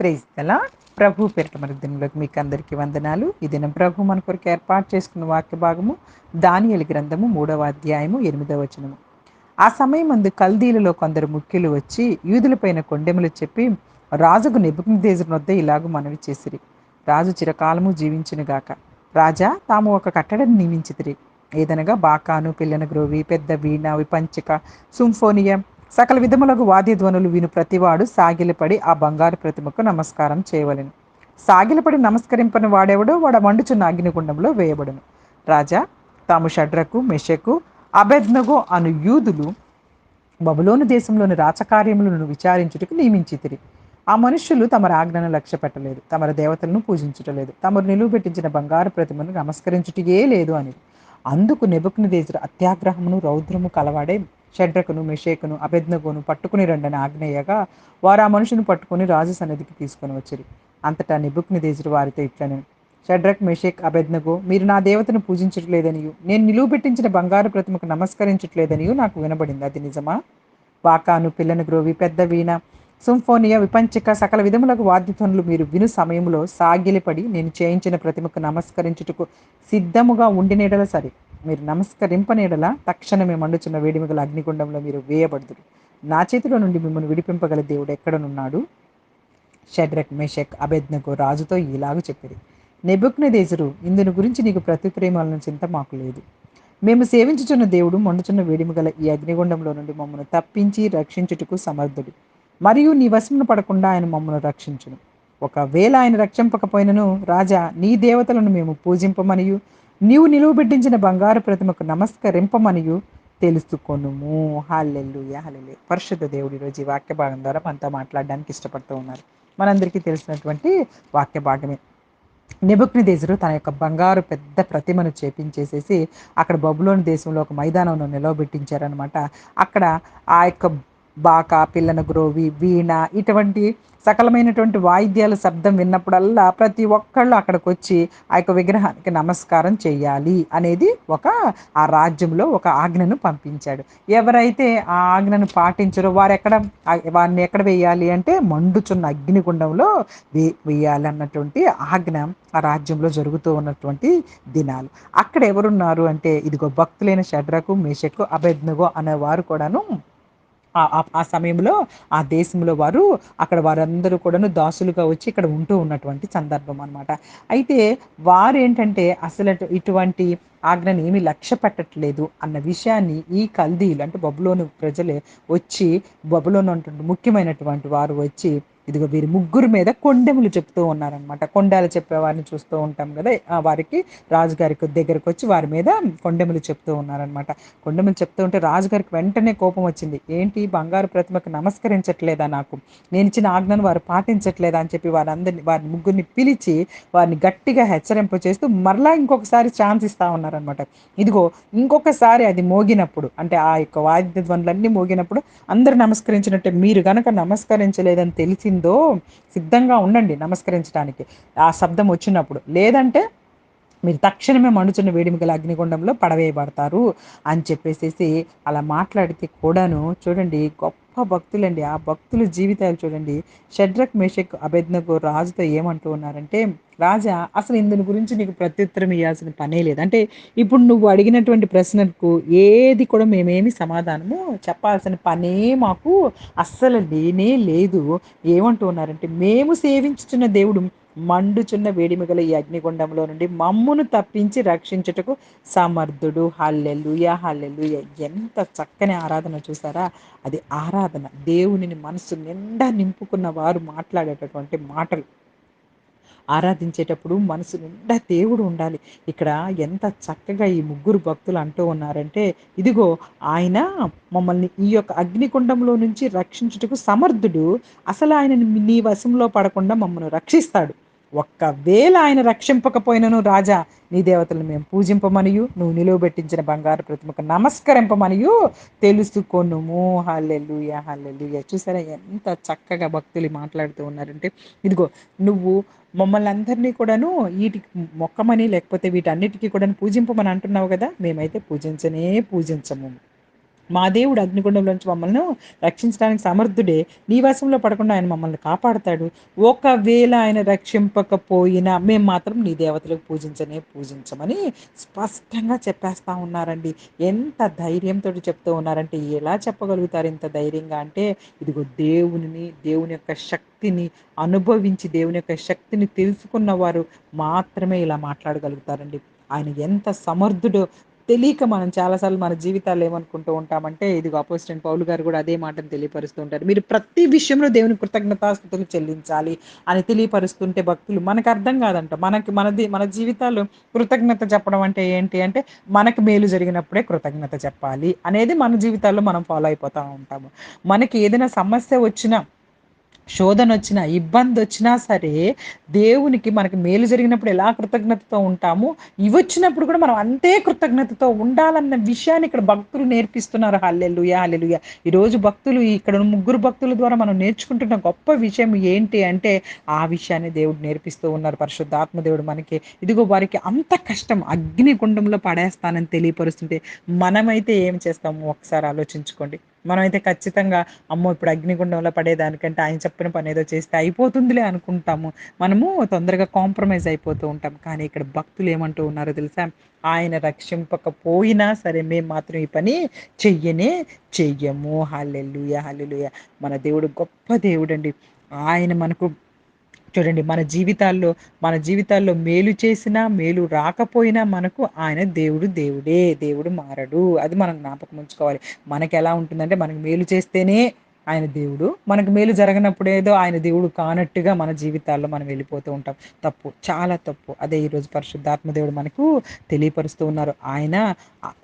Praise దలా ప్రభు పేరిట మరి దినంలోకి మీకు అందరికీ వందనాలు. ఈ దినం ప్రభు మన కొరకు ఏర్పాటు చేసుకున్న వాక్య భాగము దానియలి గ్రంథము మూడవ అధ్యాయము ఎనిమిదవ వచనము. ఆ సమయం అందు కల్దీలలో కొందరు ముఖ్యులు వచ్చి యూదులపైన కొండెములు చెప్పి రాజుకు నెబుకద్నేజరు వద్ద ఇలాగూ మనవి చేసిరి. రాజు చిరకాలము జీవించునుగాక రాజా తాము ఒక కట్టడం నియమించితిరి. ఏదనగా బాకాను పిల్లన గ్రోవి పెద్ద వీణ విపంచిక సుంఫోనియం సకల విధములకు వాద్యధ్వనులు విను ప్రతివాడు సాగిలపడి ఆ బంగారు ప్రతిమకు నమస్కారం చేయవలెను. సాగిలపడి నమస్కరింపని వాడెవడో వాడ మండుచున్న అగ్నిగుండంలో వేయబడును. రాజా తాము షడ్రకు మెషకు అబెద్నగో అను యూదులు బబులోను దేశంలోని రాచకార్యములను విచారించుటకు నియమించితిరి. ఆ మనుష్యులు తమ ఆజ్ఞను లక్ష్య పెట్టలేదు తమ దేవతలను పూజించటలేదు తమరు నిలువబెట్టించిన బంగారు ప్రతిమను నమస్కరించుటయే లేదు అని అందుకు నెబుకునిదేజరు అత్యాగ్రహమును రౌద్రము కలవాడే షడ్రకును మెషేకును అభెజ్ఞగును పట్టుకుని రండని ఆజ్ఞయ్యగా వారు ఆ మనుషుని పట్టుకుని రాజు సన్నిధికి తీసుకొని వచ్చిరి. అంతటా నిబుక్నిదేజరు వారితో ఇట్లను షడ్రక్ మెషేక్ అభెజ్ఞగు మీరు నా దేవతను పూజించట్లేదనియు. నేను నిలువ పెట్టించిన బంగారు ప్రతిమకు నమస్కరించట్లేదనియు నాకు వినబడింది. అది నిజమా? వాకాను పిల్లను గ్రోవి పెద్ద వీణ సింఫోనియా విపంచిక సకల విధములకు వాద్యధ్వనులు మీరు విను సమయంలో సాగిలిపడి నేను చేయించిన ప్రతిమకు నమస్కరించుటకు సిద్ధముగా ఉండినేడల సరే. మీరు నమస్కరింపనేడల తక్షణమే మండుచున్న వేడిమిగల అగ్నిగుండంలో మీరు వేయబడుదురు. నా చేతిలో నుండి మిమ్మల్ని విడిపింపగల దేవుడు ఎక్కడనున్నాడు? షడ్రక్ మేషక్ అభెజ్ఞకు రాజుతో ఇలాగ చెప్పిరి. నెబుక్నదేశరు ఇందుని గురించి నీకు ప్రత్యుత్తరేమాలను చింత మాకు లేదు. మేము సేవించుచున్న దేవుడు మండుచున్న వేడిమిగల ఈ అగ్నిగుండంలో నుండి మమ్మల్ని తప్పించి రక్షించుటకు సమర్థుడు. మరియు నీ వశమును పడకుండా ఆయన మమ్మల్ని రక్షించును. ఒకవేళ ఆయన రక్షింపకపోయినను రాజా నీ దేవతలను మేము పూజింపమనియు నీవు నిలువబెట్టించిన బంగారు ప్రతిమకు నమస్కరింపమనియు తెలుసుకొనుము. హాలెల్లు హల్లెల్లు పరిశుద్ధ దేవుడి రోజు ఈ వాక్య భాగం ద్వారా మనతో మాట్లాడడానికి ఇష్టపడుతూ ఉన్నారు. మనందరికీ తెలిసినటువంటి వాక్య భాగమే. నెబుక్నిదేశరు తన యొక్క బంగారు పెద్ద ప్రతిమను చేపించేసేసి అక్కడ బబులోని దేశంలో ఒక మైదానంలో నిలవబెట్టించారనమాట అక్కడ ఆ యొక్క బాకా పిల్లన గ్రోవి వీణ ఇటువంటి సకలమైనటువంటి వాయిద్యాల శబ్దం విన్నప్పుడల్లా ప్రతి ఒక్కళ్ళు అక్కడికి వచ్చి ఆ యొక్క విగ్రహానికి నమస్కారం చేయాలి అనేది ఒక ఆ రాజ్యంలో ఒక ఆజ్ఞను పంపించాడు. ఎవరైతే ఆ ఆజ్ఞను పాటించరో వారు ఎక్కడ వారిని ఎక్కడ వేయాలి అంటే మండుచున్న అగ్నిగుండంలో వే వేయాలి అన్నటువంటి ఆజ్ఞ ఆ రాజ్యంలో జరుగుతూ ఉన్నటువంటి దినాలు. అక్కడ ఎవరున్నారు అంటే ఇదిగో భక్తులైన షడ్రకు మేషకు అభెజ్ఞగో అనేవారు కూడాను ఆ సమయంలో ఆ దేశంలో వారు అక్కడ వారందరూ కూడాను దాసులుగా వచ్చి ఇక్కడ ఉంటూ ఉన్నటువంటి సందర్భం అనమాట అయితే వారేంటంటే అసలు ఇటువంటి ఆజ్ఞని ఏమి లక్ష్య పెట్టట్లేదు అన్న విషయాన్ని ఈ కల్దీలు అంటే బబులోని ప్రజలే వచ్చి బబులోని అంటుంటే ముఖ్యమైనటువంటి వారు వచ్చి ఇదిగో వీరి ముగ్గురు మీద కొండెములు చెప్తూ ఉన్నారనమాట కొండాలు చెప్పేవారిని చూస్తూ ఉంటాం కదా వారికి రాజుగారికి దగ్గరకు వచ్చి వారి మీద కొండెములు చెప్తూ ఉన్నారనమాట కొండెములు చెప్తూ ఉంటే రాజుగారికి వెంటనే కోపం వచ్చింది. ఏంటి బంగారు ప్రతిమకు నమస్కరించట్లేదా నాకు? నేను ఇచ్చిన ఆజ్ఞను వారు పాటించట్లేదా? అని చెప్పి వారందరిని వారి ముగ్గురిని పిలిచి వారిని గట్టిగా హెచ్చరింప చేస్తూ మరలా ఇంకొకసారి ఛాన్స్ ఇస్తా ఉన్నారనమాట ఇదిగో ఇంకొకసారి అది మోగినప్పుడు అంటే ఆ యొక్క వాయిద్య ధ్వనులన్నీ మోగినప్పుడు అందరు నమస్కరించినట్టే మీరు గనక నమస్కరించలేదని తెలిసి వచ్చిందో సిద్ధంగా ఉండండి నమస్కరించడానికి. ఆ శబ్దం వచ్చినప్పుడు. లేదంటే మీరు తక్షణమే మండుచున్న వేడిమి గల అగ్నిగుండంలో పడవేయబడతారు అని చెప్పేసేసి అలా మాట్లాడితే కూడాను చూడండి గొప్ప భక్తులండి. ఆ భక్తుల జీవితాలు చూడండి. షడ్రక్ మేషక్ అభెజ్ఞకు రాజుతో ఏమంటూ ఉన్నారంటే రాజా అసలు ఇందుని గురించి నీకు ప్రత్యుత్తరం ఇవ్వాల్సిన పనే లేదు. అంటే ఇప్పుడు నువ్వు అడిగినటువంటి ప్రశ్నకు ఏది కూడా మేమేమి సమాధానము చెప్పాల్సిన పనే మాకు అస్సలు లేనే లేదు. ఏమంటూ ఉన్నారంటే మేము సేవించుతున్న దేవుడు మండుచున్న వేడిమిగల ఈ అగ్నిగుండంలో నుండి మమ్మును తప్పించి రక్షించుటకు సమర్థుడు. Hallelujah hallelujah. ఎంత చక్కని ఆరాధన చూసారా? అది ఆరాధన. దేవునిని మనసు నిండా నింపుకున్న వారు మాట్లాడేటటువంటి మాటలు. ఆరాధించేటప్పుడు మనసు నిండా దేవుడు ఉండాలి. ఇక్కడ ఎంత చక్కగా ఈ ముగ్గురు భక్తులు అంటూ ఉన్నారంటే ఇదిగో ఆయన మమ్మల్ని ఈ యొక్క అగ్నికుండంలో నుంచి రక్షించుటకు సమర్థుడు. అసలు ఆయన నీ వశంలో పడకుండా మమ్మల్ని రక్షిస్తాడు. ఒక్కవేళ ఆయన రక్షింపకపోయినను రాజా నీ దేవతలను మేము పూజింపమనియు నువ్వు నిలువబెట్టించిన బంగారు ప్రతిమకు నమస్కరింపమనియు తెలుసుకొనుము. Hallelujah hallelujah. చూసారా ఎంత చక్కగా భక్తులు మాట్లాడుతూ ఉన్నారంటే ఇదిగో నువ్వు మమ్మల్ని అందరినీ కూడాను వీటికి మొక్కమని లేకపోతే వీటన్నిటికీ కూడా పూజింపమని అంటున్నావు కదా మేమైతే పూజించనే పూజించము. మా దేవుడు అగ్నిగుండంలోంచి మమ్మల్ని రక్షించడానికి సమర్థుడే. నీ వశంలో పడకుండా ఆయన మమ్మల్ని కాపాడతాడు. ఒకవేళ ఆయన రక్షింపకపోయినా మేము మాత్రం నీ దేవతలకు పూజించనే పూజించమని స్పష్టంగా చెప్పేస్తా ఉన్నారండి. ఎంత ధైర్యంతో చెప్తూ ఉన్నారంటే ఎలా చెప్పగలుగుతారు ఇంత ధైర్యంగా అంటే ఇదిగో దేవుని దేవుని యొక్క శక్తిని అనుభవించి దేవుని యొక్క శక్తిని తెలుసుకున్న వారు మాత్రమే ఇలా మాట్లాడగలుగుతారండి. ఆయన ఎంత సమర్థుడో తెలియక మనం చాలాసార్లు మన జీవితాలు ఏమనుకుంటూ ఉంటామంటే ఇదిగో అపోజిట్ పౌలు గారు కూడా అదే మాటను తెలియపరుస్తూ ఉంటారు. మీరు ప్రతి విషయంలో దేవుని కృతజ్ఞతాస్థుతులు చెల్లించాలి అని తెలియపరుస్తుంటే భక్తులు మనకు అర్థం కాదంట. మనకి మనది మన జీవితాలు కృతజ్ఞత చెప్పడం అంటే ఏంటి అంటే మనకు మేలు జరిగినప్పుడే కృతజ్ఞత చెప్పాలి అనేది మన జీవితాల్లో మనం ఫాలో అయిపోతూ ఉంటాము. మనకి ఏదైనా సమస్య వచ్చినా శోధన వచ్చినా ఇబ్బంది వచ్చినా సరే దేవునికి మనకి మేలు జరిగినప్పుడు ఎలా కృతజ్ఞతతో ఉంటామో? ఇవి వచ్చినప్పుడు కూడా మనం అంతే కృతజ్ఞతతో ఉండాలన్న విషయాన్ని ఇక్కడ భక్తులు నేర్పిస్తున్నారు. Hallelujah hallelujah. ఈరోజు భక్తులు ఇక్కడ ముగ్గురు భక్తుల ద్వారా మనం నేర్చుకుంటున్న గొప్ప విషయం ఏంటి అంటే ఆ విషయాన్ని దేవుడు నేర్పిస్తూ ఉన్నారు. పరిశుద్ధాత్మ దేవుడు మనకి. ఇదిగో వారికి అంత కష్టం. అగ్ని గుండంలో పడేస్తానని తెలియపరుస్తుంటే మనమైతే ఏం చేస్తాము? ఒకసారి ఆలోచించుకోండి. మనమైతే ఖచ్చితంగా అమ్మో ఇప్పుడు అగ్నిగుండంలో పడేదానికంటే ఆయన చెప్పిన పని ఏదో చేస్తే అయిపోతుందిలే అనుకుంటాము. మనము తొందరగా కాంప్రమైజ్ అయిపోతూ ఉంటాం. కానీ ఇక్కడ భక్తులు ఏమంటూ ఉన్నారో తెలుసా? ఆయన రక్షింపకపోయినా సరే మేము మాత్రం ఈ పని చెయ్యనే చెయ్యము. Hallelujah hallelujah. మన దేవుడు గొప్ప దేవుడండి. ఆయన మనకు చూడండి మన జీవితాల్లో మన జీవితాల్లో మేలు చేసినా మేలు రాకపోయినా మనకు ఆయన దేవుడు దేవుడే దేవుడు మారడు. అది మనం జ్ఞాపకం ఉంచుకోవాలి. మనకి ఎలా ఉంటుందంటే మనకు మేలు చేస్తేనే ఆయన దేవుడు. మనకు మేలు జరగనప్పుడు ఏదో ఆయన దేవుడు కానట్టుగా మన జీవితాల్లో మనం వెళ్ళిపోతూ ఉంటాం. తప్పు చాలా తప్పు. అదే ఈరోజు పరిశుద్ధాత్మ దేవుడు మనకు తెలియపరుస్తూ ఉన్నారు. ఆయన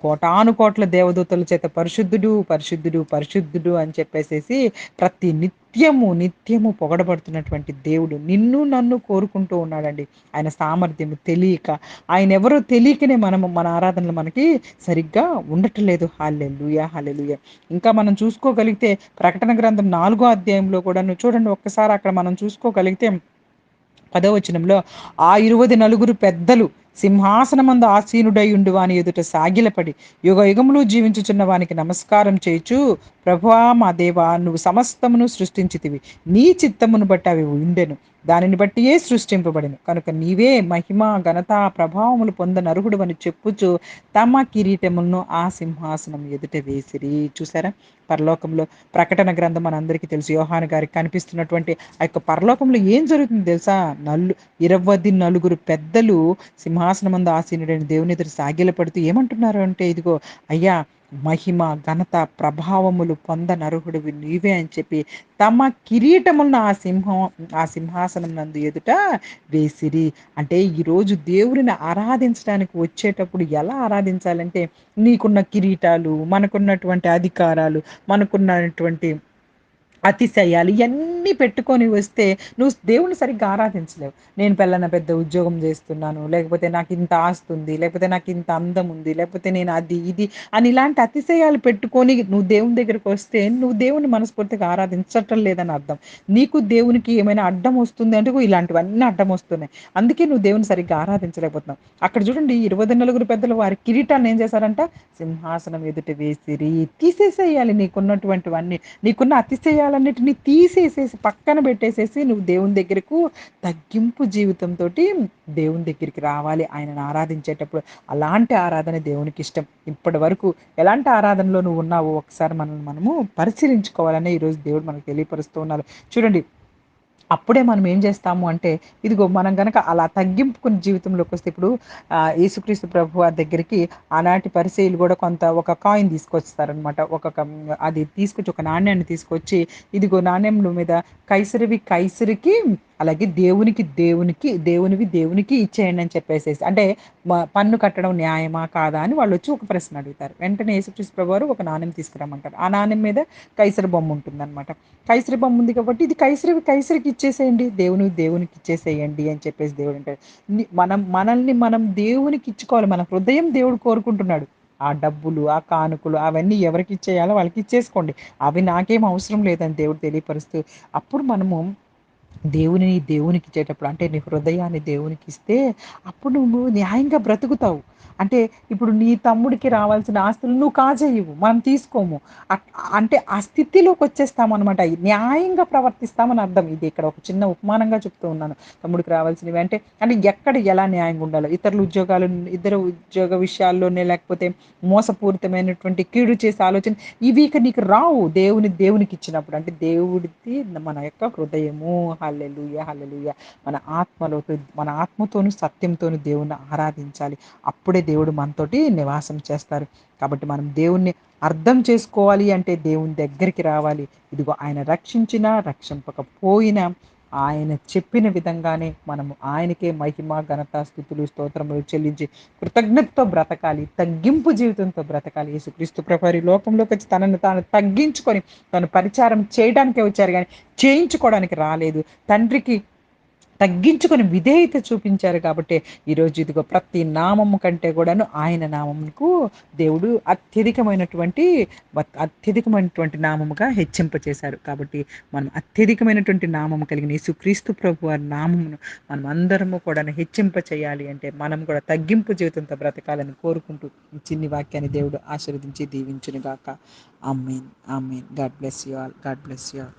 కోటాను కోట్ల దేవదూతల చేత పరిశుద్ధుడు పరిశుద్ధుడు పరిశుద్ధుడు అని చెప్పేసేసి ప్రతి నిత్యము నిత్యము పొగడబడుతున్నటువంటి దేవుడు నిన్ను నన్ను కోరుకుంటూ ఉన్నాడండి. ఆయన సామర్థ్యము తెలియక ఆయన ఎవరో తెలియకనే మనము మన ఆరాధనలు మనకి సరిగ్గా ఉండట్లేదు. హాలెలుయ హాలెలుయ ఇంకా మనం చూసుకోగలిగితే ప్రకటన గ్రంథం నాలుగో అధ్యాయంలో కూడా చూడండి ఒక్కసారి అక్కడ మనం చూసుకోగలిగితే పదవచనంలో ఆ ఇరువది నలుగురు పెద్దలు సింహాసనమందు ఆసీనుడై ఉండు వాని ఎదుట సాగిలపడి యుగ యుగములు జీవించుచున్న వానికి నమస్కారం చేయుచు ప్రభువా మా దేవా నువ్వు సమస్తమును సృష్టించితివి. నీ చిత్తమును బట్టి అవి ఉండెను. దానిని బట్టియే సృష్టింపబడిను. కనుక నీవే మహిమ ఘనత ప్రభావములు పొందనరుహుడు అని చెప్పుచు తమ కిరీటములను ఆ సింహాసనం ఎదుట వేసిరి. చూసారా పరలోకంలో ప్రకటన గ్రంథం మనందరికీ తెలుసు. యోహాన్ గారికి కనిపిస్తున్నటువంటి ఆ యొక్క పరలోకంలో ఏం జరుగుతుంది తెలుసా? నల్లు ఇరవది నలుగురు పెద్దలు సింహ సింహాసనమందు ఆసీనుడైన దేవుని ఎదురు సాగిలపడుతూ ఏమంటున్నారు అంటే ఇదిగో అయ్యా మహిమ ఘనత ప్రభావములు పొందనర్హుడివి నీవే అని చెప్పి తమ కిరీటములను ఆ సింహం ఆ సింహాసనం నందు ఎదుట వేసిరి. అంటే ఈరోజు దేవుడిని ఆరాధించడానికి వచ్చేటప్పుడు ఎలా ఆరాధించాలంటే నీకున్న కిరీటాలు మనకున్నటువంటి అధికారాలు మనకున్నటువంటి అతిశయాలు ఇవన్నీ పెట్టుకొని వస్తే నువ్వు దేవుని సరిగ్గా ఆరాధించలేవు. నేను పిల్లన పెద్ద ఉద్యోగం చేస్తున్నాను లేకపోతే నాకు ఇంత ఆస్తి ఉంది లేకపోతే నాకు ఇంత అందం ఉంది లేకపోతే నేను అది ఇది అని ఇలాంటి అతిశయాలు పెట్టుకొని నువ్వు దేవుని దగ్గరికి వస్తే నువ్వు దేవుని మనస్ఫూర్తిగా ఆరాధించటం లేదని అర్థం. నీకు దేవునికి ఏమైనా అడ్డం వస్తుంది అంటే ఇలాంటివన్నీ అడ్డం వస్తున్నాయి. అందుకే నువ్వు దేవుని సరిగ్గా ఆరాధించలేకపోతున్నావు. అక్కడ చూడండి ఇరవై నలుగురు పెద్దలు వారి కిరీటాన్ని ఏం చేశారంట? సింహాసనం ఎదుట వేసిరి తీసేసేయాలి నీకున్నటువంటివన్నీ. నీకున్న అతిశయాలు విషయాలన్నిటిని తీసేసేసి పక్కన పెట్టేసేసి నువ్వు దేవుని దగ్గరకు తగ్గింపు జీవితంతో దేవుని దగ్గరికి రావాలి. ఆయనను ఆరాధించేటప్పుడు అలాంటి ఆరాధన దేవునికి ఇష్టం. ఇప్పటి వరకు ఎలాంటి ఆరాధనలో నువ్వు ఉన్నావో ఒకసారి మనల్ని మనము పరిశీలించుకోవాలని ఈరోజు దేవుడు మనకు తెలియపరుస్తూ ఉన్నారు. చూడండి అప్పుడే మనం ఏం చేస్తాము అంటే ఇదిగో మనం కనుక అలా తగ్గింపుకుని జీవితంలోకి వస్తే ఇప్పుడు యేసుక్రీస్తు ప్రభు దగ్గరికి ఆనాటి పరిశీలు కూడా కొంత ఒక కాయిన్ తీసుకొస్తారనమాట ఒక అది తీసుకొచ్చి ఒక నాణ్యాన్ని తీసుకొచ్చి ఇదిగో నాణ్యం మీద కైసరివి కైసరికి అలాగే దేవునికి దేవునికి దేవునివి దేవునికి ఇచ్చేయండి అని చెప్పేసేసి అంటే పన్ను కట్టడం న్యాయమా కాదా అని వాళ్ళు వచ్చి ఒక ప్రశ్న అడుగుతారు. వెంటనే యేసుక్రీస్తు ప్రభు వారు ఒక నాణ్యం తీసుకురమ్మంటారు. ఆ నాణ్యం మీద కైసరి బొమ్మ ఉంటుందన్నమాట. కైసరి బొమ్మ ఉంది కాబట్టి ఇది కైసరివి కైసరికి ఇచ్చేసేయండి దేవుని దేవునికి ఇచ్చేసేయండి అని చెప్పేసి దేవుడు అంటాడు. మనం మనల్ని మనం దేవునికి ఇచ్చుకోవాలి మన హృదయం దేవుడు కోరుకుంటున్నాడు. ఆ డబ్బులు ఆ కానుకలు అవన్నీ ఎవరికి ఇచ్చేయాలో వాళ్ళకి ఇచ్చేసుకోండి అవి నాకేం అవసరం లేదని దేవుడు తెలియపరుస్తూ అప్పుడు మనము దేవుని దేవునికి ఇచ్చేటప్పుడు అంటే నీ హృదయాన్ని దేవునికి ఇస్తే అప్పుడు నువ్వు న్యాయంగా బ్రతుకుతావు. అంటే ఇప్పుడు నీ తమ్ముడికి రావాల్సిన ఆస్తులు నువ్వు కాజేయవు మనం తీసుకోము. అంటే ఆ స్థితిలోకి వచ్చేస్తాం అనమాట న్యాయంగా ప్రవర్తిస్తామని అర్థం. ఇది ఇక్కడ ఒక చిన్న ఉపమానంగా చెప్తూ ఉన్నాను. తమ్ముడికి రావాల్సినవి అంటే అంటే ఎక్కడ ఎలా న్యాయంగా ఉండాలో. ఇతరుల ఉద్యోగాలు ఇద్దరు ఉద్యోగ విషయాల్లోనే లేకపోతే మోసపూరితమైనటువంటి కీడు చేసే ఆలోచన ఇవి ఇక నీకు రావు దేవుని దేవునికి ఇచ్చినప్పుడు. అంటే దేవుడిది మన యొక్క హృదయము. Hallelujah hallelujah. మన ఆత్మలో మన ఆత్మతోను సత్యంతోను దేవుని ఆరాధించాలి. అప్పుడే దేవుడు మనతోటి నివాసం చేస్తారు. కాబట్టి మనం దేవుణ్ణి అర్థం చేసుకోవాలి అంటే దేవుని దగ్గరికి రావాలి. ఇదిగో ఆయన రక్షించినా రక్షింపకపోయినా ఆయన చెప్పిన విధంగానే మనము ఆయనకే మహిమ ఘనత స్థుతులు స్తోత్రములు చెల్లించి కృతజ్ఞతతో బ్రతకాలి. తగ్గింపు జీవితంతో బ్రతకాలి. యేసుక్రీస్తు ప్రభు లోకంలోకి వచ్చి తనను తాను తగ్గించుకొని తను పరిచారం చేయడానికే వచ్చారు కానీ చేయించుకోవడానికి రాలేదు. తండ్రికి తగ్గించుకొని విధేయత చూపించారు కాబట్టి ఈరోజు ఇదిగో ప్రతి నామము కంటే కూడాను ఆయన నామముకు దేవుడు అత్యధికమైనటువంటి అత్యధికమైనటువంటి నామముగా హెచ్చింప చేశారు కాబట్టి మనం అత్యధికమైనటువంటి నామము కలిగిన యేసుక్రీస్తు ప్రభు వారి నామమును మనం అందరము కూడా హెచ్చింప చేయాలి అంటే మనం కూడా తగ్గింపు జీవితంతో బ్రతకాలని కోరుకుంటూ చిన్ని వాక్యాన్ని దేవుడు ఆశీర్వదించి దీవించునుగాక. Amen. Amen. God bless you all. God bless you all.